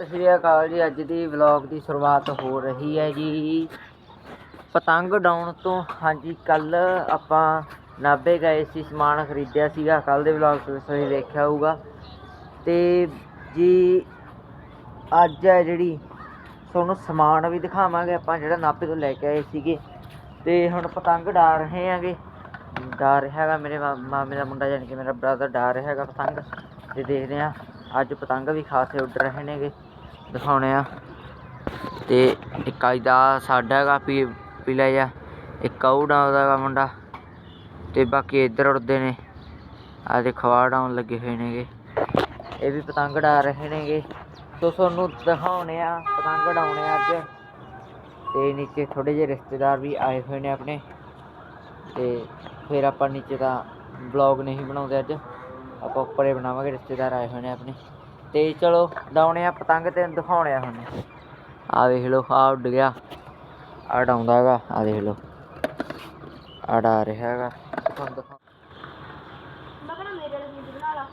ਸਤਿ ਸ਼੍ਰੀ ਅਕਾਲ ਜੀ। ਅੱਜ ਦੀ ਵਲੌਗ ਦੀ ਸ਼ੁਰੂਆਤ ਹੋ ਰਹੀ ਹੈ ਜੀ। ਪਤੰਗ ਡਾਉਣ ਤੋਂ, ਹਾਂਜੀ ਕੱਲ ਆਪਾਂ ਨਾਭੇ ਗਏ ਸੀ, ਸਮਾਨ ਖਰੀਦਿਆ ਸੀਗਾ। ਕੱਲ ਦੇ ਵਲੌਗ ਵਿੱਚ ਤੁਸੀਂ ਦੇਖਿਆ ਹੋਊਗਾ। ਤੇ ਜੀ, ਅੱਜ ਹੈ ਜਿਹੜੀ ਤੁਹਾਨੂੰ ਸਮਾਨ ਵੀ ਦਿਖਾਵਾਂਗੇ। ਆਪਾਂ ਜਿਹੜਾ ਨਾਭੇ ਤੋਂ ਲੈ ਕੇ ਆਏ ਸੀਗੇ। ਤੇ ਹੁਣ ਪਤੰਗ ਉਡਾ ਰਹੇ ਆਂਗੇ ਉਡਾ ਰਿਹਾ ਹੈਗਾ ਮੇਰੇ ਮਾ- ਮਾਮੇ ਦਾ ਮੁੰਡਾ ਜਾਣੀ ਕਿ ਮੇਰਾ ਬ੍ਰਦਰ ਉਡਾ ਰਿਹਾ ਹੈਗਾ ਪਤੰਗ। ਤੇ ਦੇਖਦੇ ਆ ਅੱਜ ਪਤੰਗ ਵੀ ਖਾਸੇ ਉੱਡ ਰਹੇ ਨੇਗੇ, ਦਿਖਾਉਣੇ ਆ। ਤੇ ਇੱਕ ਅੱਜ ਦਾ ਸਾਡਾ ਹੈਗਾ, ਪੀ ਪੀਲਾ ਜਿਹਾ ਇੱਕ ਉਹ ਉਡਾਉਂਦਾ ਹੈਗਾ ਮੁੰਡਾ। ਤੇ ਬਾਕੀ ਇੱਧਰ ਉੱਡਦੇ ਨੇ। ਆ ਦੇਖੋ, ਆਹ ਉਡਾਉਣ ਲੱਗੇ ਹੋਏ ਨੇਗੇ। ਇਹ ਵੀ ਪਤੰਗ ਉਡਾ ਰਹੇ ਨੇਗੇ। ਸੋ ਤੁਹਾਨੂੰ ਦਿਖਾਉਣੇ ਆ, ਪਤੰਗ ਉਡਾਉਣੇ ਆ ਅੱਜ। ਤੇ ਨੀਚੇ ਥੋੜੇ ਜਿਹੇ ਰਿਸ਼ਤੇਦਾਰ ਵੀ ਆਏ ਹੋਏ ਨੇ ਆਪਣੇ। ਤੇ ਫਿਰ ਆਪਾਂ ਨੀਚੇ ਦਾ ਵਲੌਗ ਨਹੀਂ ਬਣਾਉਂਦੇ ਅੱਜ। ਆਪਾਂ ਉੱਪਰ ਬਣਾਵਾਂਗੇ, ਰਿਸ਼ਤੇਦਾਰ ਆਏ ਹੋਏ ਨੇ ਆਪਣੇ। ਤੇ ਚਲੋ ਡਾਉਣੇ ਆ ਪਤੰਗ ਤੇ ਦਿਖਾਉਣੇ ਆ ਹੁਣ। ਆ ਵੇਖ ਲਓ, ਆ ਉੱਡ ਗਿਆ। ਆ ਡਾਉਂਦਾ ਹੈਗਾ, ਆ ਦੇਖ ਲਓ। ਆ ਡਾ ਰਿਹਾ ਹੈਗਾ। ਤੁਹਾਨੂੰ ਦਿਖਾ ਮੈਂ ਕਹਿੰਦਾ ਮੇਰੇ ਲਈ ਵੀਡੀਓ ਬਣਾ ਲਾ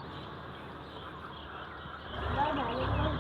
ਬਾਏ ਬਾਏ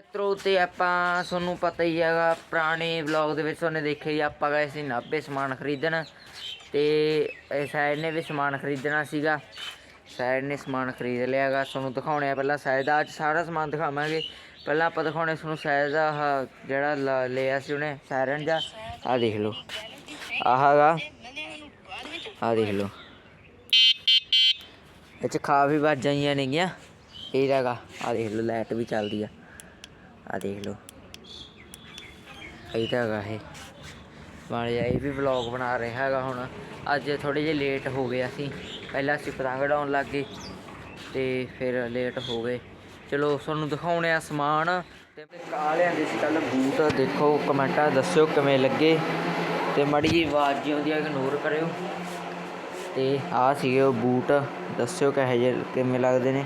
ਮਿੱਤਰੋ, ਤੇ ਆਪਾਂ ਤੁਹਾਨੂੰ ਪਤਾ ਹੀ ਹੈਗਾ, ਪੁਰਾਣੇ ਵਲੌਗ ਦੇ ਵਿੱਚ ਤੁਹਾਨੂੰ ਦੇਖਿਆ ਹੀ ਆਪਾਂ ਗਏ ਸੀ ਨਾਭੇ ਸਮਾਨ ਖਰੀਦਣ। ਤੇ ਸਾਈਡ ਨੇ ਵੀ ਸਮਾਨ ਖਰੀਦਣਾ ਸੀਗਾ। ਸਾਈਡ ਨੇ ਸਮਾਨ ਖਰੀਦ ਲਿਆ ਹੈਗਾ, ਤੁਹਾਨੂੰ ਦਿਖਾਉਣੇ ਆ ਪਹਿਲਾਂ। ਸਾਈਡ ਦਾ ਅੱਜ ਸਾਰਾ ਸਮਾਨ ਦਿਖਾਵਾਂਗੇ। ਪਹਿਲਾਂ ਆਪਾਂ ਦਿਖਾਉਣੇ ਤੁਹਾਨੂੰ ਸਾਈਡ ਦਾ ਆਹ ਜਿਹੜਾ ਲ- ਲਿਆ ਸੀ ਉਹਨੇ ਸਾਇਰਨ ਦਾ। ਆ ਦੇਖ ਲਓ। ਆਹ ਹੈਗਾ। ਆ ਦੇਖ ਲਓ। ਇਹ ਚ ਖਾ ਵੀ ਵੱਜ ਜਾਈਆਂ ਨੇਗੀਆਂ। ਇਹ ਹੈਗਾ। ਆ ਦੇਖ ਲਓ, ਲਾਈਟ ਵੀ ਚੱਲਦੀ ਆ। ਆ ਦੇਖ ਲਓ। ਇਹ ਤਾਂ ਹੈਗਾ ਇਹ। ਮਾੜਾ ਇਹ ਵੀ ਵਲੌਗ ਬਣਾ ਰਿਹਾ ਹੈਗਾ ਹੁਣ। ਅੱਜ ਥੋੜੇ ਜਿਹੇ ਲੇਟ ਹੋ ਗਏ ਅਸੀਂ। ਪਹਿਲਾਂ ਅਸੀਂ ਪਤੰਗ ਉਡਾਉਣ ਲੱਗ ਗਏ ਤੇ ਫਿਰ ਲੇਟ ਹੋ ਗਏ। ਚਲੋ, ਤੁਹਾਨੂੰ ਦਿਖਾਉਣੇ ਆ ਸਮਾਨ। ਤੇ ਕਾ ਲਿਆਂਦੇ ਸੀ ਕੱਲ ਬੂਟ। ਦੇਖੋ, ਕਮੈਂਟਾਂ ਦੱਸਿਓ ਕਿਵੇਂ ਲੱਗੇ। ਤੇ ਮੜੀ ਜੀ ਆਵਾਜ਼ ਜੀ ਆਉਂਦੀ ਆ ਇਗਨੋਰ ਕਰਿਓ। ਤੇ ਆ ਸੀਗੇ ਉਹ ਬੂਟ। ਦੱਸਿਓ ਕਿਹੋ ਜਿਹੇ ਕਿਵੇਂ ਲੱਗਦੇ ਨੇ।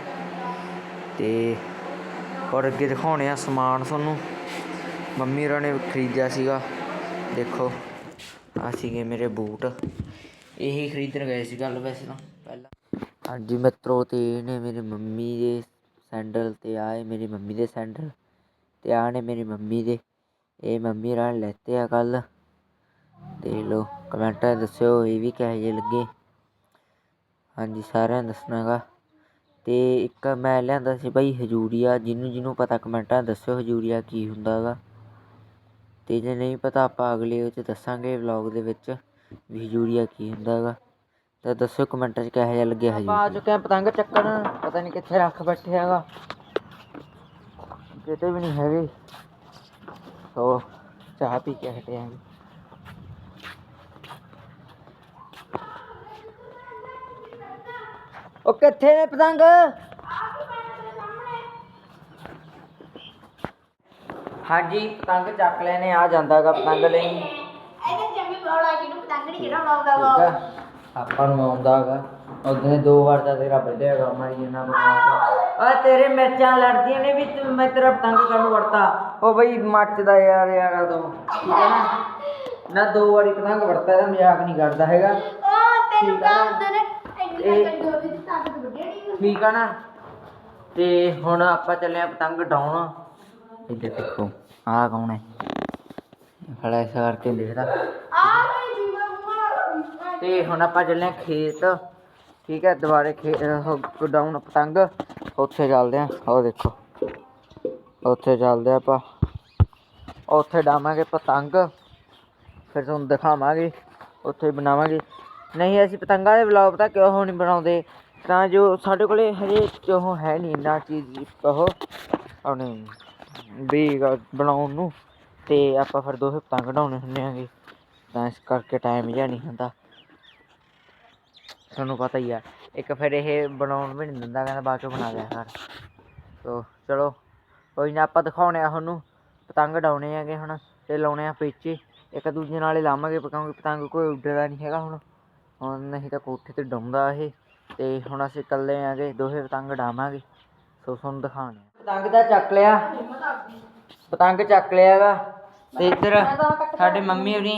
ਤੇ ਔਰ ਅੱਗੇ ਦਿਖਾਉਣੇ ਆ ਸਮਾਨ ਤੁਹਾਨੂੰ। ਮੰਮੀ ਹੋਰਾਂ ਨੇ ਖਰੀਦਿਆ ਸੀਗਾ। ਦੇਖੋ ਆ ਸੀਗੇ ਮੇਰੇ ਬੂਟ। ਇਹੀ ਖਰੀਦਣ ਗਏ ਸੀ ਗੱਲ ਵੈਸੇ ਤਾਂ, ਪਹਿਲਾਂ। ਹਾਂਜੀ ਮਿੱਤਰੋ, ਤੇ ਇਹ ਨੇ ਮੇਰੀ ਮੰਮੀ ਦੇ ਸੈਂਡਲ ਤੇ ਆਏ ਮੇਰੀ ਮੰਮੀ ਦੇ ਸੈਂਡਲ ਤੇ ਆ ਨੇ ਮੇਰੀ ਮੰਮੀ ਦੇ। ਇਹ ਮੰਮੀ ਹੋਰਾਂ ਨੇ ਲੈਤੇ ਆ ਕੱਲ ਦੇਖ ਲਓ, ਕਮੈਂਟਾਂ ਦੱਸਿਓ, ਇਹ ਵੀ ਕਿਹੋ ਜਿਹੇ ਲੱਗੇ। ਹਾਂਜੀ, ਸਾਰਿਆਂ ਨੇ ਦੱਸਣਾਗਾ। ਅਤੇ ਇੱਕ ਮੈਂ ਲਿਆਂਦਾ ਸੀ ਬਾਈ ਹਜੂਰੀਆ, ਜਿਹਨੂੰ ਜਿਹਨੂੰ ਪਤਾ ਕਮੈਂਟਾਂ ਦੱਸਿਓ ਹਜੂਰੀਆ ਕੀ ਹੁੰਦਾ ਗਾ ਅਤੇ ਜੇ ਨਹੀਂ ਪਤਾ ਆਪਾਂ ਅਗਲੇ ਉਹ 'ਚ ਦੱਸਾਂਗੇ ਵਲੋਗ ਦੇ ਵਿੱਚ ਵੀ ਹਜੂਰੀਆ ਕੀ ਹੁੰਦਾ ਗਾ ਤਾਂ ਦੱਸਿਓ ਕਮੈਂਟਾਂ 'ਚ ਕਿਹੋ ਜਿਹਾ ਲੱਗਿਆ ਹਜੂਰੀਆ ਆ ਚੁੱਕੇ ਆ ਪਤੰਗ ਚੱਕਣ, ਪਤਾ ਨਹੀਂ ਕਿੱਥੇ ਰੱਖ ਬੈਠੇ ਹੈਗਾ। ਕਿਤੇ ਵੀ ਨਹੀਂ ਹੈਗੇ। ਸੋ ਚਾਹ ਪੀ ਕੇ ਹਟੇ ਆਂਗੇ ਉਹ ਕਿੱਥੇ ਨੇ ਪਤੰਗ? ਹਾਂਜੀ ਪਤੰਗ ਚੱਕ ਲੈਨੇ ਆ ਜਾਂਦਾਗਾ ਪਤੰਗ ਲਈ। ਇਹਨੇ ਜੰਮੀ ਬੋਲਾ ਜਿਹਨੂੰ ਪਤੰਗ ਨਹੀਂ ਕਿਹੜਾ ਲਾਉਂਦਾ ਵਾ। ਠੀਕ ਆ ਆਪਾਂ ਨੂੰ ਆਉਂਦਾਗਾ। ਉਹਦੇ ਦੋ ਵਾਰ ਤਾਂ ਤੇਰਾ ਵੱਢਿਆਗਾ ਮਾਰੀ ਇਹਨਾਂ ਬਕਵਾਸ ਆ ਤੇਰੇ ਮਿਰਚਾਂ ਲੜਦੀਆਂ ਨੇ ਵੀ ਤੂੰ ਮੈਂ ਤੇਰਾ ਪਤੰਗ ਕਾਹਨੂੰ ਵੜਤਾ? ਉਹ ਬਈ ਮੱਚਦਾ ਯਾਰ ਯਾਰ ਤੂੰ। ਠੀਕ ਆ ਨਾ? ਨਾ ਦੋ ਵਾਰੀ ਪਤੰਗ ਵੜਤਾ ਇਹਦਾ ਮਜ਼ਾਕ ਨਹੀਂ ਕਰਦਾ ਹੈਗਾ। ਉਹ ਤੈਨੂੰ ਠੀਕ ਆ ਨਾ? ਇਹ- ਠੀਕ ਆ ਨਾ? ਤੇ ਹੁਣ ਆਪਾਂ ਚੱਲੇ ਆ ਪਤੰਗ ਡਾਉਣ ਇੱਧਰ ਦੇਖੋ ਆਹ ਕੌਣ ਹੈ? ਖੜਾ ਇਸ ਕਰਕੇ ਦੇਖਦਾ। ਮੂੰਹ ਤੇ ਹੁਣ ਆਪਾਂ ਚੱਲੇ ਆ ਖੇਤ। ਠੀਕ ਹੈ ਦੁਬਾਰੇ ਖੇ ਡਾਊਨ ਪਤੰਗ। ਉੱਥੇ ਚੱਲਦੇ ਆ। ਉਹ ਦੇਖੋ ਉੱਥੇ ਚੱਲਦੇ ਆਪਾਂ। ਉੱਥੇ ਡਾਵਾਂਗੇ ਪਤੰਗ। ਫਿਰ ਤੁਹਾਨੂੰ ਦਿਖਾਵਾਂਗੇ। ਉੱਥੇ ਬਣਾਵਾਂਗੇ। ਨਹੀਂ, ਅਸੀਂ ਪਤੰਗਾਂ ਦੇ ਵਲੌਗ ਪਤਾ ਕਿਉਂ ਨਹੀਂ ਬਣਾਉਂਦੇ? ਤਾਂ ਜੋ ਸਾਡੇ ਕੋਲੇ ਹਜੇ ਉਹ ਹੈ ਨਹੀਂ ਇੰਨਾ ਚੀਜ਼ ਉਹ ਆਪਣੇ ਵੀ ਬਣਾਉਣ ਨੂੰ। ਤੇ ਆਪਾਂ ਫਿਰ ਦੋਹੇ ਪਤੰਗ ਉਡਾਉਣੇ ਹੁੰਦੇ ਆਂਗੇ। ਤਾਂ ਇਸ ਕਰਕੇ ਟਾਈਮ ਜਿਹਾ ਨਹੀਂ ਹੁੰਦਾ। ਤੁਹਾਨੂੰ ਪਤਾ ਹੀ ਆ, ਇੱਕ ਫਿਰ ਇਹ ਬਣਾਉਣ ਵੀ ਨਹੀਂ ਦਿੰਦਾ, ਕਹਿੰਦਾ ਬਾਅਦ ਚੋਂ ਬਣਾ ਲਿਆ ਕਰ। ਤੋ ਚਲੋ, ਕੋਈ ਨਾ ਆਪਾਂ ਦਿਖਾਉਣੇ ਆ ਤੁਹਾਨੂੰ। ਪਤੰਗ ਉਡਾਉਣੇ ਹੈਗੇ ਹੁਣ, ਤੇ ਲਾਉਣੇ ਆ ਪੇਚੇ। ਇੱਕ ਦੂਜੇ ਨਾਲ ਹੀ ਲਾਵਾਂਗੇ, ਪਕਾਉਂਗੇ। ਪਤੰਗ ਕੋਈ ਉੱਡਦਾ ਨਹੀਂ ਹੈਗਾ ਹੁਣ। ਹੁਣ ਨਹੀਂ ਤਾਂ ਕੋਠੇ ਤੇ ਡਾਉਂਦਾ ਇਹ ਤੇ ਹੁਣ ਅਸੀਂ ਇਕੱਲੇ ਆਂਗੇ, ਦੋਹੇ ਪਤੰਗ ਡਾਵਾਂਗੇ ਸੋ ਤੁਹਾਨੂੰ ਦਿਖਾਉਣੇ ਆ ਪਤੰਗ ਦਾ ਚੱਕ ਲਿਆ। ਪਤੰਗ ਚੱਕ ਲਿਆ ਹੈਗਾ ਤੇ ਇੱਧਰ ਸਾਡੇ ਮੰਮੀ ਹੋਣੀ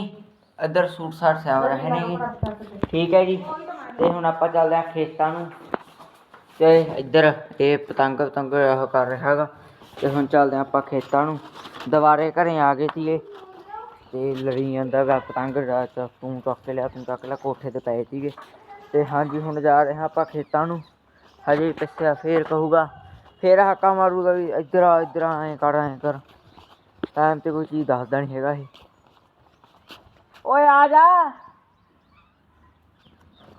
ਇੱਧਰ ਸੂਟ ਸਾਟ ਸਿਆਵ ਰਹੇ ਨੇ ਜੀ। ਠੀਕ ਹੈ ਜੀ। ਤੇ ਹੁਣ ਆਪਾਂ ਚੱਲਦੇ ਆ ਖੇਤਾਂ ਨੂੰ। ਤੇ ਇੱਧਰ ਇਹ ਪਤੰਗ ਪਤੰਗ ਉਹ ਕਰ ਰਿਹਾ ਹੈਗਾ। ਤੇ ਹੁਣ ਚੱਲਦੇ ਆ ਆਪਾਂ ਖੇਤਾਂ ਨੂੰ। ਦੁਬਾਰੇ ਘਰੇ ਆ ਗਏ ਸੀਗੇ। ਤੇ ਲੜੀ ਜਾਂਦਾ ਗਾ ਪਤੰਗ ਤੂੰ ਚੱਕ ਲਿਆ ਤੂੰ ਚੱਕ ਲਿਆ ਕੋਠੇ ਤੇ ਪਏ ਸੀਗੇ। ਤੇ ਹਾਂਜੀ ਹੁਣ ਜਾ ਰਹੇ ਹਾਂ ਆਪਾਂ ਖੇਤਾਂ ਨੂੰ। ਹਜੇ ਪਿੱਛੇ ਫੇਰ ਕਹੂਗਾ ਫੇਰ ਹਾਕਾ ਮਾਰੂਗਾ ਵੀ ਇੱਧਰ ਆ ਇੱਧਰ ਆ ਐਂ ਕਰ ਐਂ ਕਰ। ਟਾਈਮ ਤੇ ਕੋਈ ਚੀਜ਼ ਦੱਸਦਾ ਨਹੀਂ ਹੈਗਾ ਇਹ। ਓਏ ਆ ਜਾ।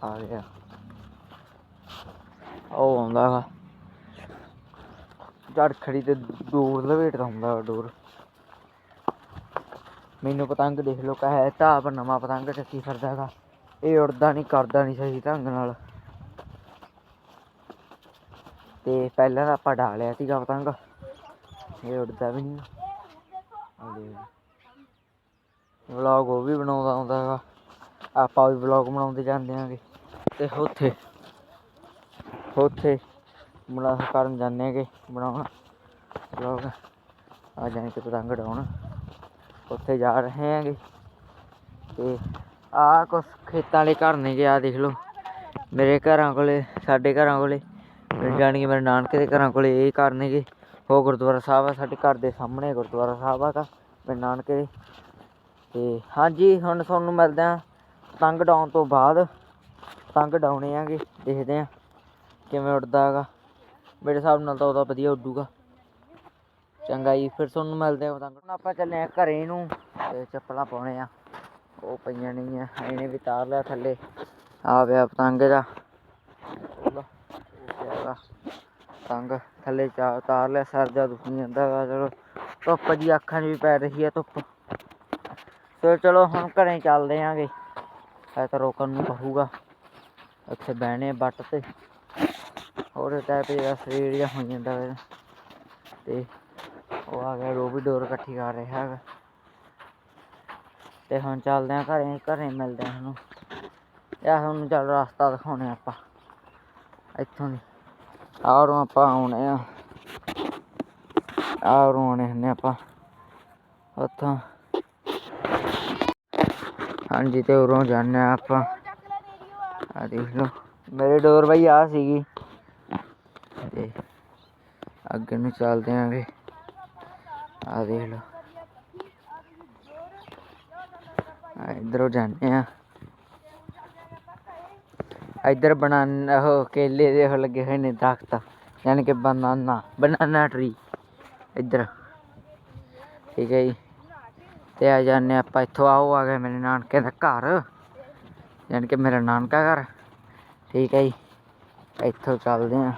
ਆ ਗਿਆ। ਉਹ ਆਉਂਦਾ ਗਾ ਜੜ ਖੜੀ ਤੇ ਦੂਰ ਲਵੇਟਦਾ ਹੁੰਦਾ ਵਾ ਡੋਰ। ਮੈਨੂੰ ਪਤੰਗ ਦੇਖ ਲੋ ਕਹੇ ਤਾਂ ਪਰ ਨਵਾਂ ਪਤੰਗ ਚੱਕੀ ਫਿਰਦਾ ਗਾ ਇਹ ਉੜਦਾ ਨਹੀਂ ਕਰਦਾ ਨਹੀਂ ਸਹੀ ਢੰਗ ਨਾਲ। ਤੇ ਪਹਿਲਾਂ ਤਾਂ ਆਪਾਂ ਡਾਲਿਆ ਸੀਗਾ ਪਤੰਗ। ਇਹ ਉੜਦਾ ਵੀ ਨਹੀਂ ਆ ਵਲੌਗ ਉਹ ਵੀ ਬਣਾਉਂਦਾ ਆਉਂਦਾ ਹੈਗਾ। ਆਪਾਂ ਵੀ ਵਲੌਗ ਬਣਾਉਂਦੇ ਜਾਂਦੇ ਆਂਗੇ। ਤੇ ਉੱਥੇ ਉੱਥੇ ਬਣਾ ਕਰਨ ਜਾਂਦੇ ਹੈਗੇ ਬਣਾਉਣਾ। ਵਲੌਗ ਆ ਜਾਣੇ ਕਿ ਪਤੰਗ ਉਡਾਉਣ। ਉੱਥੇ ਜਾ ਰਹੇ ਹੈਗੇ। ਤੇ ਆਹ ਕੁਛ ਖੇਤਾਂ ਵਾਲੇ ਘਰ ਨੇ ਆ ਦੇਖ ਲਓ। ਮੇਰੇ ਘਰਾਂ ਕੋਲੇ, ਸਾਡੇ ਘਰਾਂ ਕੋਲੇ ਜਾਣੀ ਕਿ ਮੇਰੇ ਨਾਨਕੇ ਦੇ ਘਰਾਂ ਕੋਲੇ ਇਹ ਘਰ ਨੇਗੇ। ਉਹ ਗੁਰਦੁਆਰਾ ਸਾਹਿਬ ਆ, ਸਾਡੇ ਘਰ ਦੇ ਸਾਹਮਣੇ ਗੁਰਦੁਆਰਾ ਸਾਹਿਬ ਆ ਮੇਰੇ ਨਾਨਕੇ ਦੇ। ਤੇ ਹਾਂਜੀ, ਹੁਣ ਤੁਹਾਨੂੰ ਮਿਲਦੇ ਆ ਪਤੰਗ ਡਾਉਣ ਤੋਂ ਬਾਅਦ। ਪਤੰਗ ਡਾਉਣੇ ਆਗੇ ਦੇਖਦੇ ਆ ਕਿਵੇਂ ਉੱਡਦਾ ਹੈਗਾ ਮੇਰੇ ਹਿਸਾਬ ਨਾਲ ਤਾਂ ਉਹਦਾ ਵਧੀਆ ਉੱਡੂਗਾ। ਚੰਗਾ ਜੀ, ਫਿਰ ਤੁਹਾਨੂੰ ਮਿਲਦੇ ਆ ਪਤੰਗ। ਹੁਣ ਆਪਾਂ ਚੱਲੇ ਆ ਘਰੇ ਨੂੰ ਤੇ ਚੱਪਲਾਂ ਪਾਉਣੇ ਆ। ਉਹ ਪਈਆਂ ਨਹੀਂ ਆ, ਇਹਨੇ ਵੀ ਤਾਰ ਲਿਆ ਥੱਲੇ। ਆ ਪਿਆ ਪਤੰਗ ਦਾ ਪਤੰਗ। ਥੱਲੇ ਚਾ, ਤਾਰ ਲਿਆ, ਸਰ ਜਾ ਦੁਖੀ ਜਾਂਦਾ ਹੈਗਾ ਚਲੋ। ਧੁੱਪ ਜੀ, ਅੱਖਾਂ 'ਚ ਵੀ ਪੈ ਰਹੀ ਆ ਧੁੱਪ। ਤੇ ਚਲੋ, ਹੁਣ ਘਰੇ ਚੱਲਦੇ ਆਂਗੇ। ਐ ਤਾਂ ਰੋਕਣ ਨੂੰ ਕਹੂਗਾ। ਉੱਥੇ ਬਹਿਣੇ ਬੱਟ ਤੇ। ਹੋਰ ਟਾਈਪ ਦਾ ਸਰੀਰ ਜਿਹਾ ਹੋ ਜਾਂਦਾ ਵਾ ਤੇ ਉਹ ਆ ਗਿਆ ਉਹ ਵੀ ਡੋਰ ਇਕੱਠੀ ਕਰ ਰਿਹਾ ਹੈਗਾ। ਤੇ ਹੁਣ ਚੱਲਦੇ ਆਂ ਘਰੇ ਘਰੇ ਮਿਲਦੇ ਆਂ ਸਾਨੂੰ ਯਾ ਹੁਣ ਚੱਲ ਰਸਤਾ ਦਿਖਾਉਣੇ ਆਪਾਂ। ਇੱਥੋਂ ਦੀ। ਆਰੋਂ ਆਪਾਂ ਆਉਣੇ ਆ। ਆਰੋਂ ਆਉਣੇ ਹੁੰਦੇ ਆਪਾਂ। ਉੱਥੋਂ। ਹਾਂਜੀ, ਤੇ ਉਰੋਂ ਜਾਂਦੇ ਆ ਆਪਾਂ। ਆ ਦੇਖ ਲਓ। ਮੇਰੇ ਡੋਰ ਬਈ ਆ ਸੀਗੀ। ਤੇ ਅੱਗੇ ਨੂੰ ਚੱਲਦੇ ਆਂਗੇ। ਆ ਦੇਖ ਲਓ ਆ ਇਧਰੋਂ ਜਾਂਦੇ ਆ ਇਧਰ ਬਨਾਨ ਉਹ ਕੇਲੇ ਦੇ ਉਹ ਲੱਗੇ ਹੋਏ ਨੇ ਦਰਖਤ ਯਾਨੀ ਕਿ ਬਨਾਨਾ ਬਨਾਨਾ ਟਰੀ ਇੱਧਰ ਠੀਕ ਹੈ ਜੀ ਤੇ ਆ ਜਾਂਦੇ ਹਾਂ ਆਪਾਂ ਇੱਥੋਂ ਆਓ ਆ ਗਿਆ ਮੇਰੇ ਨਾਨਕੇ ਦਾ ਘਰ ਯਾਨੀ ਕਿ ਮੇਰਾ ਨਾਨਕਾ ਘਰ ਠੀਕ ਹੈ ਜੀ ਇੱਥੋਂ ਚੱਲਦੇ ਆ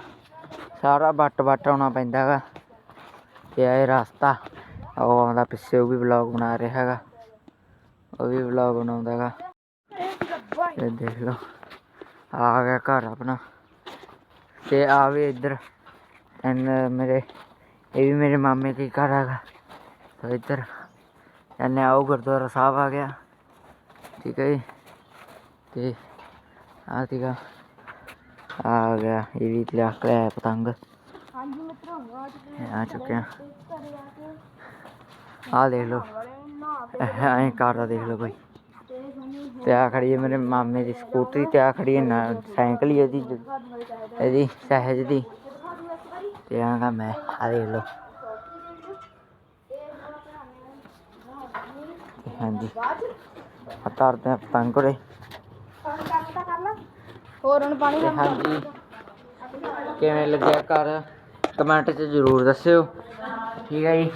ਸਾਰਾ ਵੱਟ ਵੱਟ ਆਉਣਾ ਉਹ ਆਉਂਦਾ ਪਿੱਛੇ ਉਹ ਵੀ ਵਲੌਗ ਬਣਾ ਰਿਹਾ ਹੈਗਾ। ਉਹ ਵੀ ਵਲੌਗ ਬਣਾਉਂਦਾ ਹੈਗਾ। ਇਹ ਦੇਖ ਲਓ ਆ ਗਿਆ ਘਰ ਆਪਣਾ। ਤੇ ਆ ਵੀ ਇੱਧਰ ਐਨ ਮੇਰੇ ਇਹ ਵੀ ਮੇਰੇ ਮਾਮੇ ਦੇ ਘਰ ਹੈਗਾ। ਤੇ ਇੱਧਰ ਐਨੇ ਆਓ ਗੁਰਦੁਆਰਾ ਸਾਹਿਬ ਆ ਗਿਆ। ਠੀਕ ਹੈ ਜੀ। ਤੇ ਆ ਸੀਗਾ ਆ ਗਿਆ ਇਹ ਵੀ ਲਿਆ ਕੇ ਪਤੰਗ ਹਾਂਜੀ ਮਿੱਤਰੋ ਆ ਚੁੱਕਿਆ। ਆ ਦੇਖ ਲਓ ਐਂ ਕਰਦਾ ਦੇਖ ਲਓ ਕੋਈ ਤੇ ਆ ਖੜੀ ਹੈ ਮੇਰੇ ਮਾਮੇ ਦੀ ਸਕੂਟਰੀ ਤੇ ਆ ਖੜੀ ਹੈ ਨਾ ਸਾਈਕਲ ਹੀ ਇਹਦੀ ਇਹਦੀ ਸਹਿਜ ਦੀ ਤੇ ਆਂਗਾ ਮੈਂ ਆ ਦੇਖ ਲਓ ਤੇ ਹਾਂਜੀ ਆ ਤਰਦੇ ਆ ਪਤੰਗ ਉਰੇ ਹੋਰ ਹੁਣ ਪਾਣੀ ਤੇ ਹਾਂਜੀ ਕਿਵੇਂ ਲੱਗਿਆ ਘਰ ਕਮੈਂਟ 'ਚ ਜ਼ਰੂਰ ਦੱਸਿਓ ਠੀਕ ਹੈ ਜੀ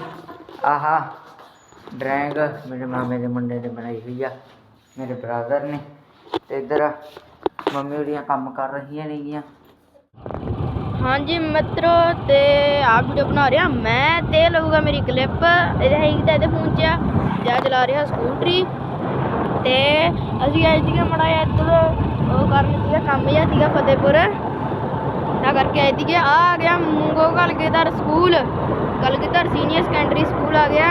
ਆਹਾ ਡਰਾਇੰਗ ਮੇਰੇ ਮਾਮੇ ਦੇ ਮੁੰਡੇ ਨੇ ਬਣਾਈ ਹੋਈ ਆ, ਮੇਰੇ ਬ੍ਰਦਰ ਨੇ ਤੇ ਇੱਧਰ ਮੰਮੀ ਉਹਦੀਆਂ ਕੰਮ ਕਰ ਰਹੀਆਂ ਨੇਗੀਆਂ। ਹਾਂਜੀ ਮਿੱਤਰੋ, ਤੇ ਆ ਵੀਡੀਓ ਬਣਾ ਰਿਹਾ ਮੈਂ, ਤੇ ਲਊਗਾ ਮੇਰੀ ਕਲਿੱਪ ਇਹਦੇ ਹੈਗੀ ਤਾਂ ਇਹਦੇ ਫੋਨ 'ਚ ਆ ਜਾਂ ਚਲਾ ਰਿਹਾ ਸਕੂਟਰੀ, ਤੇ ਅਸੀਂ ਆਏ ਦੀਆਂ ਮੜਾ ਇੱਧਰ, ਉਹ ਕਰਨ ਸੀਗਾ ਕੰਮ ਜਿਹਾ ਸੀਗਾ ਫਤਿਹਪੁਰ। ਤਾਂ ਕਰਕੇ ਆਏ ਸੀਗੇ। ਆ ਆ ਗਿਆ ਮੂੰਗੋ Kalgidhar school. Kalgidhar senior secondary school ਆ ਗਿਆ।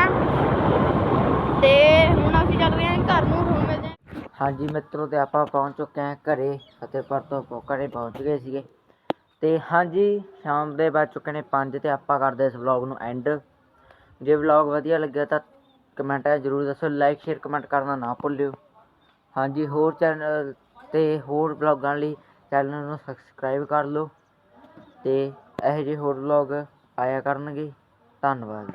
ਤੇ ਹੁਣ ਅਸੀਂ ਚੱਲ ਰਹੇ ਹਾਂ ਘਰ ਨੂੰ ਹੁਣ ਮਿਲਦੇ ਹਾਂ। ਹਾਂਜੀ ਮਿੱਤਰੋ, ਤੇ ਆਪਾਂ ਪਹੁੰਚ ਚੁੱਕੇ ਹਾਂ ਘਰੇ, ਫਤਿਹਪੁਰ ਤੋਂ ਘਰੇ ਪਹੁੰਚ ਗਏ ਸੀਗੇ। ਤੇ ਹਾਂਜੀ, ਸ਼ਾਮ ਦੇ ਵੱਜ ਚੁੱਕੇ ਨੇ 5 ਤੇ ਆਪਾਂ ਕਰਦੇ ਇਸ ਵਲੌਗ ਨੂੰ ਐਂਡ ਜੇ ਵਲੌਗ ਵਧੀਆ ਲੱਗਿਆ ਤਾਂ ਕਮੈਂਟਾਂ ਜ਼ਰੂਰ ਦੱਸੋ ਲਾਈਕ ਸ਼ੇਅਰ ਕਮੈਂਟ ਕਰਨਾ ਨਾ ਭੁੱਲਿਓ। ਹਾਂਜੀ, ਹੋਰ ਚੈਨਲ ਤੇ ਹੋਰ ਵਲੌਗਾਂ ਲਈ ਚੈਨਲ ਨੂੰ ਸਬਸਕ੍ਰਾਈਬ ਕਰ ਲਓ। ਤੇ ਇਹੋ ਜਿਹੇ ਹੋਰ ਵਲੌਗ ਆਇਆ ਕਰਨਗੇ। ਧੰਨਵਾਦ।